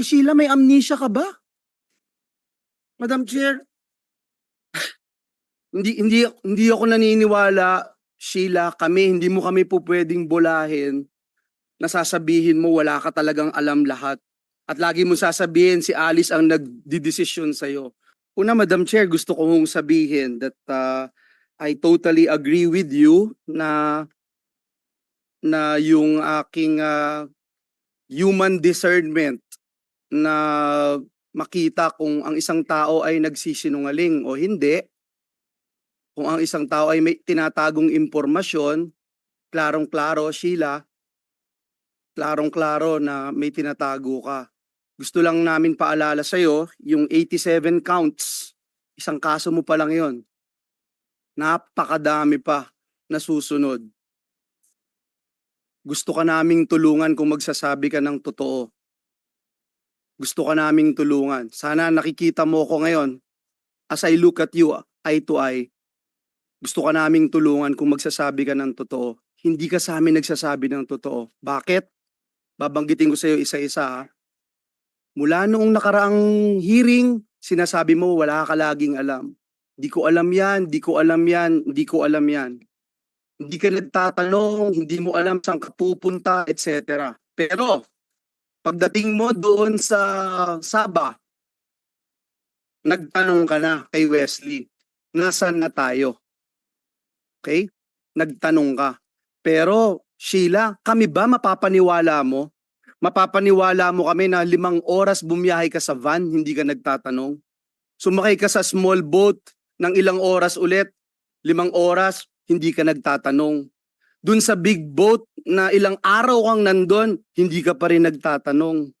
Eh Sheila, may amnesia ka ba? Madam Chair, hindi hindi hindi ako naniniwala, Sheila, kami hindi mo kami po pwedeng bulahin na sasabihin mo wala ka talagang alam lahat. At lagi mo sasabihin si Alice ang nagdidesisyon sa'yo. Una, Madam Chair, gusto ko mong sabihin that uh, I totally agree with you na na yung aking uh, human discernment na makita kung ang isang tao ay nagsisinungaling o hindi, kung ang isang tao ay may tinatagong impormasyon, klarong-klaro, Sheila, klarong-klaro na may tinatago ka. Gusto lang namin paalala sa'yo, yung 87 counts, isang kaso mo pa lang yon. Napakadami pa na susunod. Gusto ka naming tulungan kung magsasabi ka ng totoo. Gusto ka naming tulungan. Sana nakikita mo ko ngayon as I look at you eye to eye. Gusto ka naming tulungan kung magsasabi ka ng totoo. Hindi ka sa amin nagsasabi ng totoo. Bakit? Babanggitin ko sa iyo isa-isa. Mula noong nakaraang hearing, sinasabi mo wala ka laging alam. Di ko alam yan, di ko alam yan, di ko alam yan. Hindi ka nagtatanong, hindi mo alam saan ka pupunta, etc. Pero, pagdating mo doon sa Saba, nagtanong ka na kay Wesley, nasan na tayo? Okay? Nagtanong ka. Pero, Sheila, kami ba mapapaniwala mo? Mapapaniwala mo kami na limang oras bumiyahe ka sa van, hindi ka nagtatanong? Sumakay ka sa small boat ng ilang oras ulit, limang oras, hindi ka nagtatanong. Dun sa big boat na ilang araw kang nandun, hindi ka pa rin nagtatanong.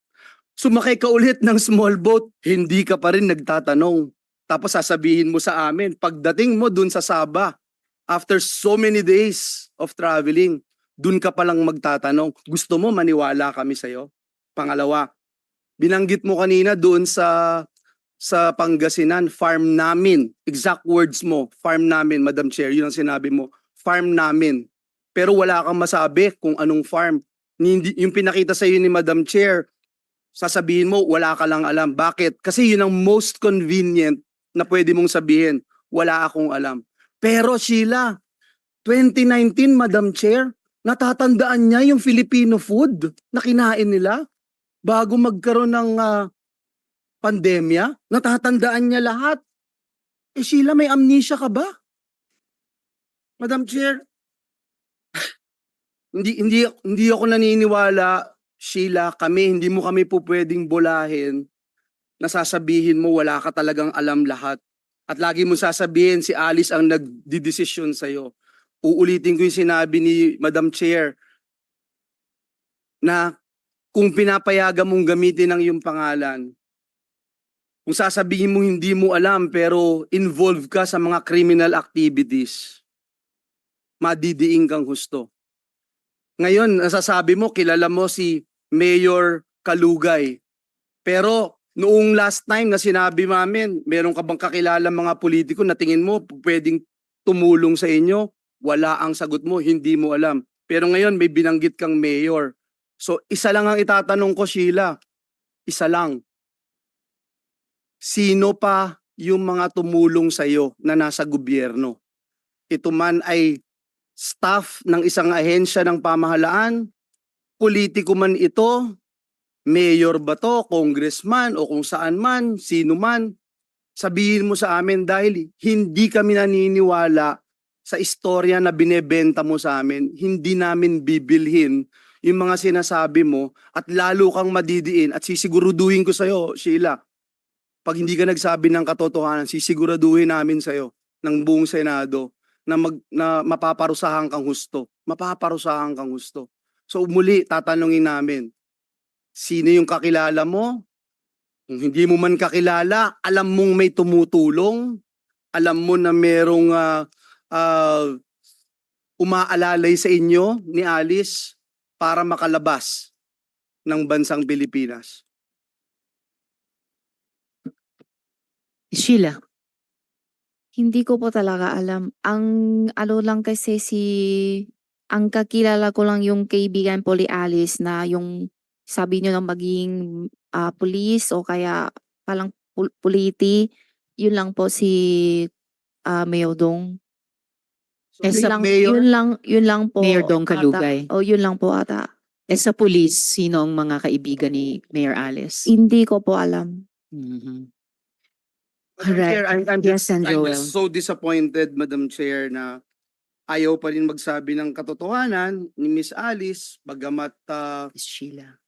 Sumakay ka ulit ng small boat, hindi ka pa rin nagtatanong. Tapos sasabihin mo sa amin, pagdating mo dun sa Saba, after so many days of traveling, dun ka palang magtatanong. Gusto mo maniwala kami sa'yo? Pangalawa, binanggit mo kanina doon sa sa Pangasinan, farm namin. Exact words mo, farm namin, Madam Chair. Yun ang sinabi mo, farm namin. Pero wala kang masabi kung anong farm. Hindi, yung pinakita sa iyo ni Madam Chair, sasabihin mo, wala ka lang alam. Bakit? Kasi yun ang most convenient na pwede mong sabihin, wala akong alam. Pero Sheila, 2019, Madam Chair, natatandaan niya yung Filipino food na kinain nila bago magkaroon ng ah, pandemya? Natatandaan niya lahat. Eh Sheila, may amnesia ka ba? Madam Chair, hindi hindi hindi ako naniniwala Sheila, kami hindi mo kami po pwedeng bulahin na sasabihin mo wala ka talagang alam lahat. At lagi mo sasabihin si Alice ang nagdidesisyon sa'yo. Uulitin ko yung sinabi ni Madam Chair na kung pinapayagan mong gamitin ang iyong pangalan, kung sasabihin mo hindi mo alam pero involved ka sa mga criminal activities, madidiing kang husto. Ngayon, nasasabi mo, kilala mo si Mayor Kalugay. Pero noong last time na sinabi namin, meron ka bang kakilala mga politiko na tingin mo pwedeng tumulong sa inyo? Wala ang sagot mo, hindi mo alam. Pero ngayon may binanggit kang mayor. So isa lang ang itatanong ko, Sheila. Isa lang. Sino pa yung mga tumulong sa iyo na nasa gobyerno? Ito man ay staff ng isang ahensya ng pamahalaan, politiko man ito, mayor ba to, congressman o kung saan man, sino man, sabihin mo sa amin dahil hindi kami naniniwala sa istorya na binebenta mo sa amin, hindi namin bibilhin yung mga sinasabi mo at lalo kang madidiin at sisiguruduhin ko sa'yo, Sheila. Pag hindi ka nagsabi ng katotohanan, sisiguraduhin namin sa'yo ng buong Senado na, mag, na mapaparusahan kang husto. Mapaparusahan kang husto. So muli, tatanungin namin, sino yung kakilala mo? Kung hindi mo man kakilala, alam mong may tumutulong, alam mo na merong ah, ah, umaalalay sa inyo ni Alice para makalabas ng bansang Pilipinas. Sheila, Hindi ko po talaga alam. Ang ano lang kasi si ang kakilala ko lang yung kaibigan po ni Alice na yung sabi niyo na magiging ah, police o kaya palang pul- puliti. Yun lang po si ah, Mayor Dong. So, Yun Mayor- lang, Mayor, yun lang, yun lang po. Mayor Dong ata. Kalugay. O yun lang po ata. Eh sa police, sino ang mga kaibigan ni Mayor Alice? Hindi ko po alam. Mhm. Madam Correct. Chair, I'm, I'm Yes, and I'm Joel. just so disappointed, Madam Chair, na ayaw pa rin magsabi ng katotohanan ni Miss Alice, bagamat ah, Miss Sheila.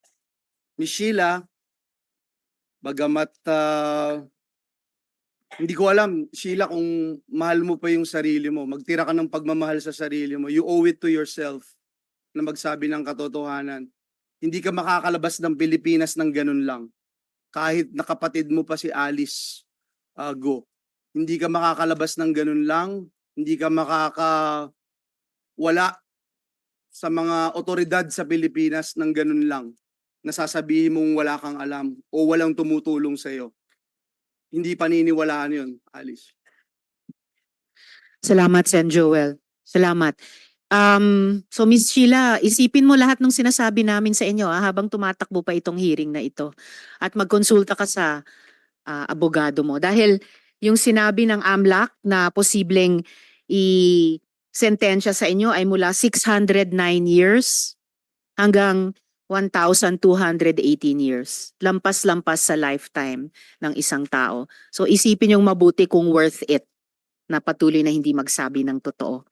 Miss Sheila, bagamat ah, hindi ko alam, Sheila, kung mahal mo pa yung sarili mo, magtira ka ng pagmamahal sa sarili mo, you owe it to yourself na magsabi ng katotohanan. Hindi ka makakalabas ng Pilipinas ng ganun lang. Kahit nakapatid mo pa si Alice ah, Go. Hindi ka makakalabas ng ganun lang. Hindi ka makaka wala sa mga otoridad sa Pilipinas ng ganun lang nasasabihin mong wala kang alam o walang tumutulong sa iyo. Hindi paniniwalaan 'yon, Alice. Salamat, Sen Joel. Salamat. Um, so Miss Sheila, isipin mo lahat ng sinasabi namin sa inyo ah, habang tumatakbo pa itong hearing na ito. At magkonsulta ka sa ah, abogado mo. Dahil yung sinabi ng AMLAC na posibleng i-sentensya sa inyo ay mula 609 years hanggang 1,218 years. Lampas-lampas sa lifetime ng isang tao. So isipin yung mabuti kung worth it na patuloy na hindi magsabi ng totoo.